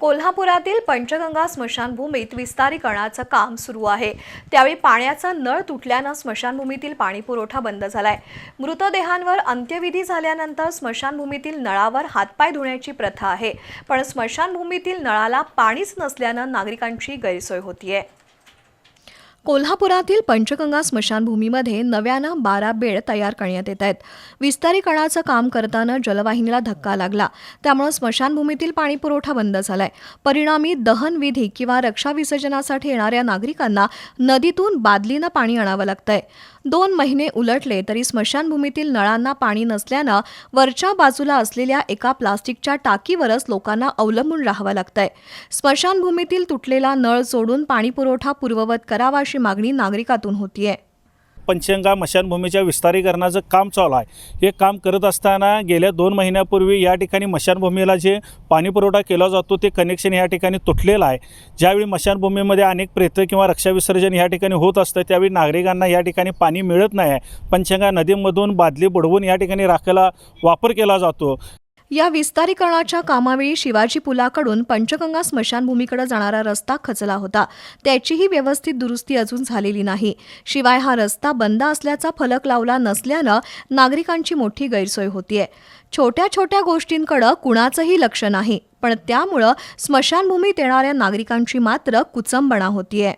कोल्हापुरातील पंचगंगा स्मशानभूमीत विस्तारीकरणाचं काम सुरू आहे. त्यावेळी पाण्याचा नळ तुटल्यानं स्मशानभूमीतील पाणीपुरवठा बंद झालाय. मृतदेहांवर अंत्यविधी झाल्यानंतर स्मशानभूमीतील नळावर हातपाय धुण्याची प्रथा आहे. पण स्मशानभूमीतील नळाला पाणीच नसल्यानं नागरिकांची गैरसोय होतीये. कोल्हापुरातील पंचगंगा स्मशानभूमीमध्ये नव्यानं बारा बेड तयार करण्यात येत आहेत. विस्तारीकरणाचं काम करताना जलवाहिनीला धक्का लागला. त्यामुळे स्मशानभूमीतील पाणीपुरवठा बंद झालाय. परिणामी दहन विधी किंवा रक्षा विसर्जनासाठी येणाऱ्या नागरिकांना नदीतून बादलीनं पाणी आणावं लागतंय. दोन महिने उलटले तरी स्मशानभूमीतील नळांना पाणी नसल्यानं वरच्या बाजूला असलेल्या एका प्लास्टिकच्या टाकीवरच लोकांना अवलंबून राहावं लागतंय. स्मशानभूमीतील तुटलेला नळ जोडून पाणीपुरवठा पूर्ववत करावा अशी मागणी नागरिकातून होतीये. पंचगंगा मशानभूमीच्या विस्तारीकरणाचं काम चालू आहे. हे काम करत असताना गेल्या दोन महिन्यापूर्वी या ठिकाणी मशानभूमीला जे पाणीपुरवठा केला जातो ते कनेक्शन या ठिकाणी तुटलेलं आहे. ज्यावेळी मशानभूमीमध्ये अनेक प्रेत किंवा रक्षाविसर्जन या ठिकाणी होत असतं त्यावेळी नागरिकांना या ठिकाणी पाणी मिळत नाही. आहे पंचगंगा नदीमधून बादली बुडवून या ठिकाणी राखेला वापर केला जातो. या विस्तारीकरणाच्या कामावेळी शिवाजी पुलाकडून पंचगंगा स्मशानभूमीकडे जाणारा रस्ता खचला होता. त्याचीही व्यवस्थित दुरुस्ती अजून झालेली नाही. शिवाय हा रस्ता बंद असल्याचा फलक लावला नसल्यानं नागरिकांची मोठी गैरसोय होतीये. छोट्या छोट्या गोष्टींकडे कुणाचंही लक्ष नाही. पण त्यामुळं स्मशानभूमीत येणाऱ्या नागरिकांची मात्र कुचंबणा होतीये.